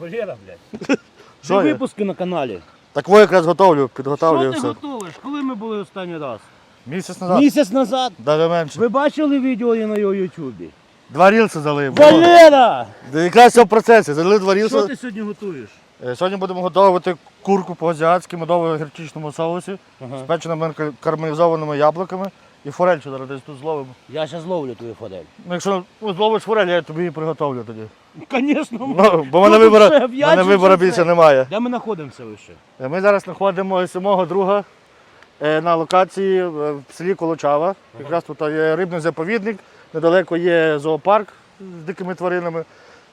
Валера, блядь. Що Що є? випуски на каналі? Так во якраз готовлю, Що підготовлюю ти все. готовиш? Коли ми були останній раз? Місяць назад. Місяць назад. Даже менше. Ви бачили відео на його ютубі? Два рілси залив. Валера! Да Якраз все в процесі. Залили два Що рілси. ти сьогодні готуєш? Е, Сьогодні будемо готувати курку по-азіатськи, медово гірчичному соусі, Ага. з печеними кар- карамелізованими яблуками і форель, що зараз десь тут зловимо. Я зараз ловлю твою форель. Ну, якщо ну, зловиш форель, я тобі її приготовлю тоді. Звісно. Ну, бо в мене вибора, в мене чи вибора більше немає. Де ми знаходимося вище? Е, Ми зараз знаходимося мого друга е, на локації е, в селі Колочава. Якраз тут є рибний заповідник, недалеко є зоопарк з дикими тваринами.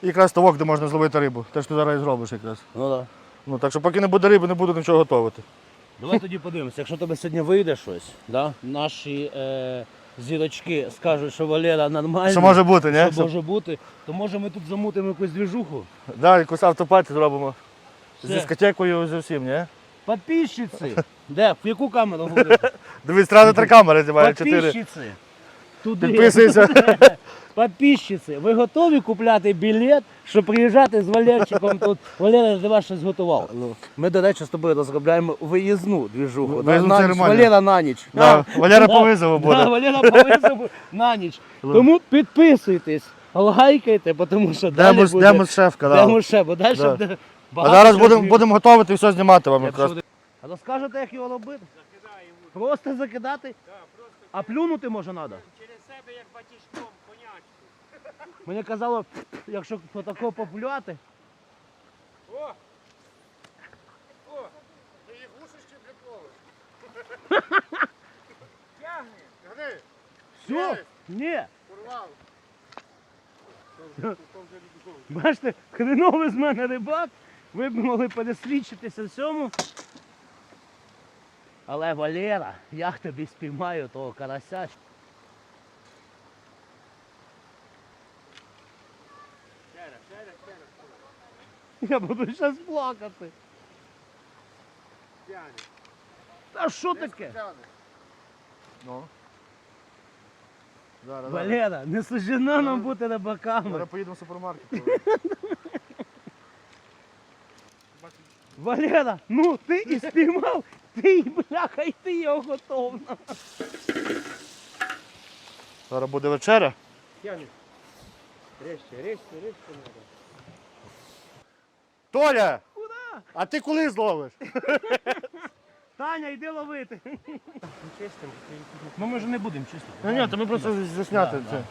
І якраз товок, де можна зловити рибу. Те, що ти зараз і зробиш якраз. Ну так. Ну так що поки не буде риби, не буду нічого готувати. Давай тоді подивимося, якщо тебе сьогодні вийде щось, да? наші е, зірочки скажуть, що Валера нормальний, Що може бути, ні? що може бути, то може ми тут замутимо якусь двіжуху. Да, якусь автопаті зробимо. З Все. дискотекою з усім, ні? Підписчиці. Де? В яку камеру говорити? Дивись, одразу три камери знімає, чотири. Підписчиці. Туди. Підписуйся. Підписчиці, ви готові купляти білет, щоб приїжджати з Валерчиком тут? Валера для вас щось готував. Ну, Ми, до речі, з тобою розробляємо виїзну двіжуху. да, Виїзну на ніч. церемонію. Валера на ніч. Да, Валера Да. по визову Да, буде. Валера по визову на ніч. Ну. Тому підписуйтесь, лайкайте, тому що далі Демос, буде... демос шеф каналу. Демос ще, бо далі Да. буде А багато зараз чого будемо будемо готувати і все знімати вам якраз. А розкажете, як його робити? Просто закидати? А плюнути може треба? Через себе як конячку. Мені казало, якщо отако популяти, О! О! Ти їх гусиш чи Тягне! Гни, все, ні. порвав. Бачите, хреновий з мене рибак, ви б могли пересвідчитися всьому. Але Валера, я тобі спіймаю того карася. Ще раз, ще раз, ще раз. Я буду зараз плакати. Тягне. Та що таке? Ну. Зараз, зараз. Валера, не сужена нам бути рибаками. Зараз поїдемо в супермаркет. Валера, ну ти і спіймав, ти і бляха, і ти його готов. Зараз буде вечеря. Тягне. Резче, резче, резче надо. Толя! Куда? А ти коли зловиш? Таня, йди ловити. Чистим. Ну ми ж не будемо чисто. Ні, ні, то ми просто засняти Да, це. да.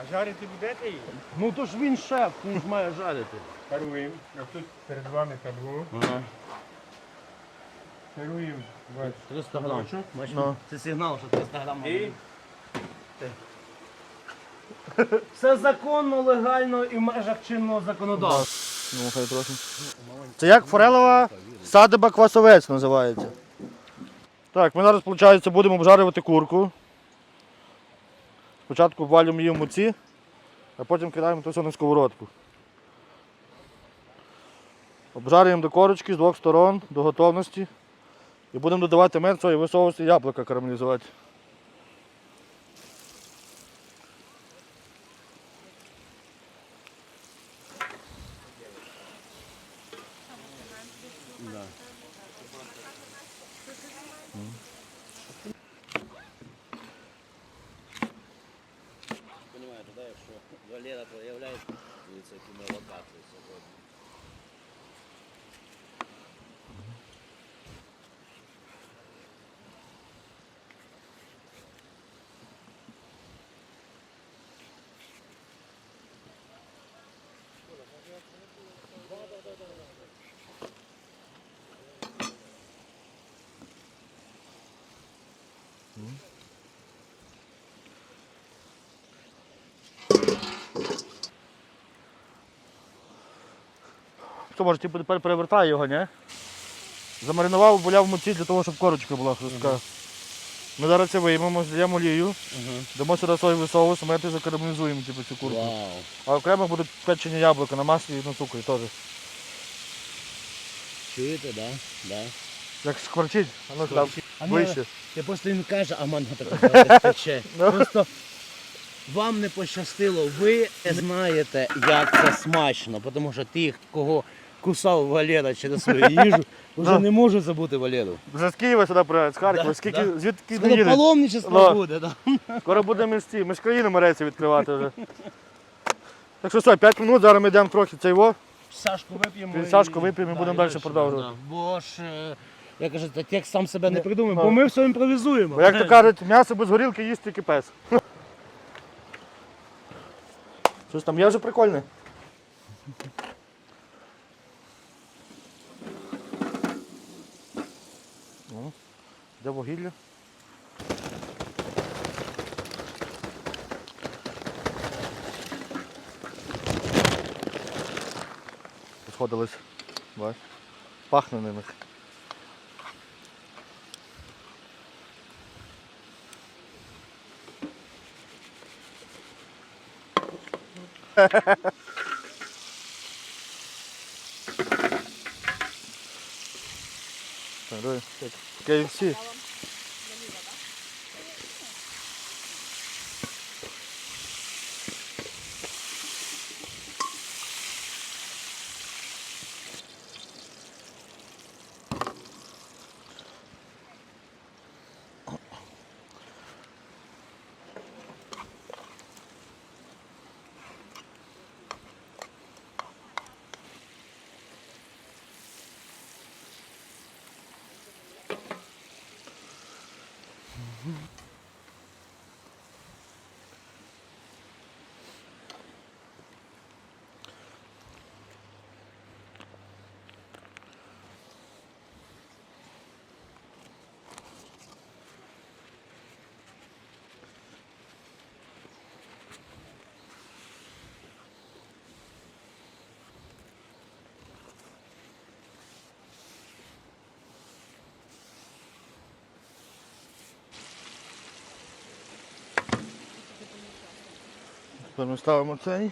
А жарити будете її? Ну то ж він шеф, він ж має жарити. Паруємо. А тут перед вами табло. Паруємо. Бач. 300 грам. Бачу. Ну. Це сигнал, що 300 грам. І Все законно, легально і в межах чинного законодавства. Ну, хай трохи. Це як форелова садиба квасовець називається. Так, ми зараз, виходить, будемо обжарювати курку. Спочатку валюємо її в муці, а потім кидаємо то все на сковородку. Обжарюємо до корочки з двох сторон, до готовності. І будемо додавати мед, і яблука карамелізувати. Понимаєте, да, якщо Валера проявляє, дивіться, які ми локації сьогодні. Що може, ти тепер перевертай його, ні? Замаринував, буляв в муці для того, щоб корочка була хрустка. Ми зараз це виймемо, здаємо олію, дамо сюди соєвий соус, ми закарамелізуємо типу, цю курку. Вау. А окремо будуть печені яблука на маслі і на цукрі теж. Чуєте, да? Да. Як скворчить, а ну там А ну, ближче. Я просто він каже, а манга така тече. Ну. Просто вам не пощастило, ви не знаєте, як це смачно, тому що ті, кого кусав Валера через свою їжу, вже Да. не можуть забути Валеру. Вже з Києва сюди приїжджають, з Харкова, скільки, звідки не Скоро їдуть. паломничество буде, да. Скоро будемо з ми ж країну мереці відкривати вже. Так що все, 5 минут, зараз ми йдемо трохи цей во. Сашку вип'ємо. Під Сашку вип'ємо і будемо далі продовжувати. Бо ж, е, я кажу, та текст сам себе не Не- придумав, бо ми все імпровізуємо. Бо як то кажуть, м'ясо без горілки їсть тільки пес. Щось там є вже прикольне. Де вугілля? Сходились. Бач. Пахне ними. Так, давай. Так, KFC. Mm-hmm. Тепер ми ставимо цей.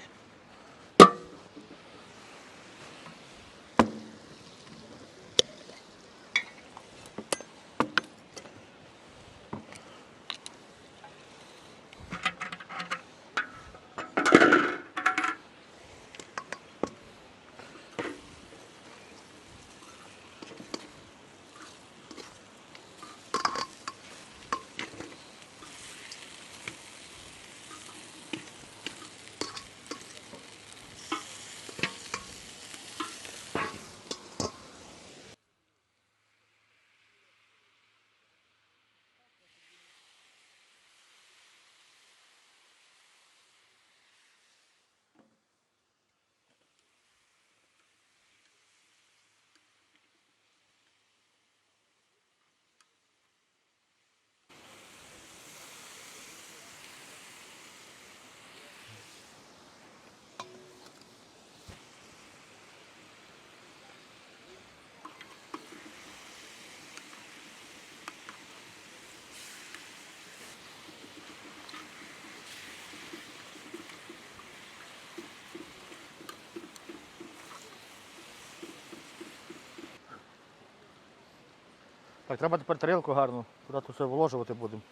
Так, треба тепер тарілку гарну, куди тут все виложувати будемо.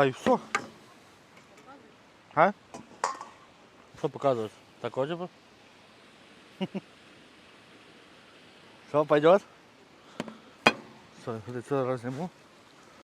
Та й все. А? Що показуєш? Так отже? Що, пойдет? Все, це розниму.